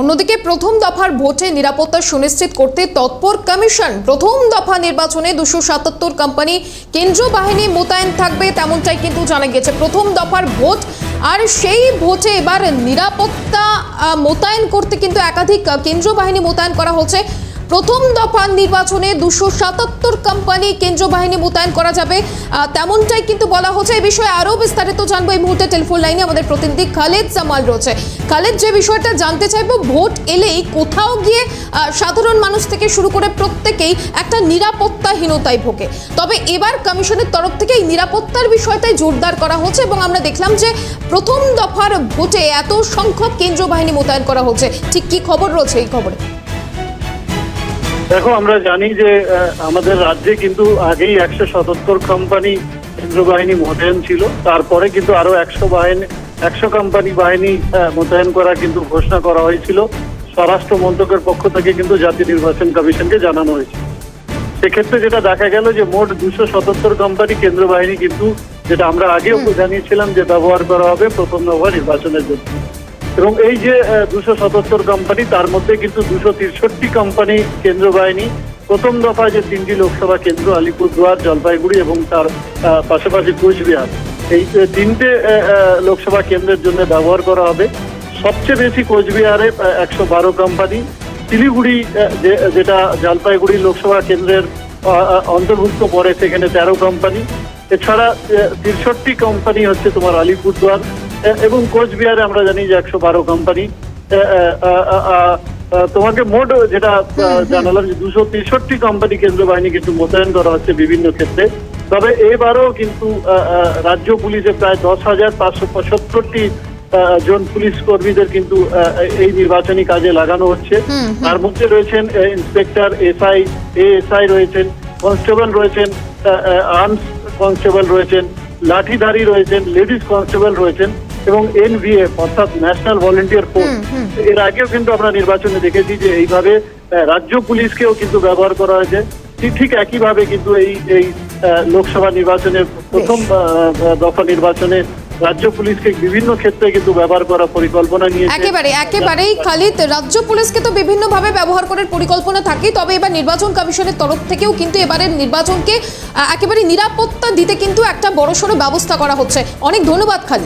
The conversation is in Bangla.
অন্যদিকে প্রথম দফার ভোটে নিরাপত্তা সুনিশ্চিত করতে তৎপর কমিশন প্রথম দফা নির্বাচনে দুশো সাতাত্তর কোম্পানি কেন্দ্রীয় বাহিনী মোতায়েন থাকবে তেমনটাই কিন্তু জানা গেছে প্রথম দফার ভোট আর সেই ভোটে এবার নিরাপত্তা মোতায়েন করতে কিন্তু একাধিক কেন্দ্র কেন্দ্রীয় বাহিনী মোতায়েন করা হচ্ছে। প্রথম দফার নির্বাচনে দুশো সাতাত্তর কোম্পানি কেন্দ্রীয় বাহিনী মোতায়েন করা যাবে। তেমনটাই কিন্তু বলা হচ্ছে এই বিষয়ে আরও বিস্তারিত জানব এই মুহূর্তে টেলিফোন লাইনে আমাদের প্রতিনিধি খালেদ জামাল রয়েছে। খালেদ, যে বিষয়টা জানতে চাইব, ভোট এলেই কোথাও গিয়ে সাধারণ মানুষ থেকে শুরু করে প্রত্যেকেই একটা নিরাপত্তাহীনতায় ভোগে। তবে এবার কমিশনের তরফ থেকে এই নিরাপত্তার বিষয়টাই জোরদার করা হচ্ছে এবং আমরা দেখলাম যে প্রথম দফার ভোটে এত সংখ্যক কেন্দ্রীয় বাহিনী মোতায়েন করা হচ্ছে। ঠিক কি খবর রয়েছে এই খবরে? দেখো আমরা জানি যে আমাদের রাজ্যে কিন্তু আগেই একশো সতাত্তর কোম্পানি কেন্দ্র বাহিনী মোতায়েন ছিল। তারপরে কিন্তু আরও একশো বাহিনী একশো কোম্পানি বাহিনী মোতায়েন করা কিন্তু ঘোষণা করা হয়েছিল। স্বরাষ্ট্র মন্ত্রকের পক্ষ থেকে কিন্তু জাতীয় নির্বাচন কমিশনকে জানানো হয়েছে। সেক্ষেত্রে যেটা দেখা গেল যে মোট দুশো সতাত্তর কোম্পানি কেন্দ্র বাহিনী কিন্তু যেটা আমরা আগেও জানিয়েছিলাম যে ব্যবহার করা হবে প্রথম দফা নির্বাচনের জন্য। এবং এই যে দুশো সতাত্তর কোম্পানি তার মধ্যে কিন্তু দুশো তিরষট্টি কোম্পানি কেন্দ্র বাহিনী। প্রথম দফায় যে তিনটি লোকসভা কেন্দ্র, আলিপুরদুয়ার, জলপাইগুড়ি এবং তার পাশাপাশি কোচবিহার। এই তিনটে লোকসভা কেন্দ্রের জন্য ব্যবহার করা হবে। সবচেয়ে বেশি কোচবিহারে একশো বারো কোম্পানি শিলিগুড়ি যেটা জলপাইগুড়ি লোকসভা কেন্দ্রের অন্তর্ভুক্ত পড়ে সেখানে তেরো কোম্পানি এছাড়া তিরষট্টি কোম্পানি হচ্ছে তোমার আলিপুরদুয়ার। এবং কোচবিহারে আমরা জানি যে একশো বারো কোম্পানি তোমাকে মোট যেটা জানালাম যে দুশো তেষট্টি কোম্পানি কেন্দ্র বাহিনী কিন্তু মোতায়েন করা হচ্ছে বিভিন্ন ক্ষেত্রে। তবে এবারও কিন্তু রাজ্য পুলিশে প্রায় দশ হাজার পাঁচশো পঁচাত্তরটি আহ, জন পুলিশ কর্মীদের কিন্তু এই নির্বাচনী কাজে লাগানো হচ্ছে। তার মধ্যে রয়েছেন ইন্সপেক্টর এসআই এএসআই রয়েছেন কনস্টেবল রয়েছেন আর্মস কনস্টেবল রয়েছেন লাঠিধারী রয়েছেন লেডিস কনস্টেবল রয়েছেন। এবং এনভিএফ অর্থাৎ ন্যাশনাল ভলেন্টিয়ার ফোর্স এর আগেও কিন্তু আমরা নির্বাচনে দেখেছি যে এইভাবে রাজ্য পুলিশকেও কিন্তু ব্যবহার করা হয়েছে। ঠিক ঠিক একইভাবে কিন্তু এই এই লোকসভা নির্বাচনের প্রথম দফা নির্বাচনে রাজ্য পুলিশকে বিভিন্ন ক্ষেত্রে কিন্তু ব্যবহার করার পরিকল্পনা নিয়েছে। একেবারে একেবারেই খালিদ রাজ্য পুলিশকে তো বিভিন্নভাবে ব্যবহার করার পরিকল্পনা থাকে তবে এবার নির্বাচন কমিশনের তরফ থেকেও কিন্তু এবারের নির্বাচনকে একেবারে নিরাপত্তা দিতে কিন্তু একটা বড়সড় ব্যবস্থা করা হচ্ছে। অনেক ধন্যবাদ খালিদ।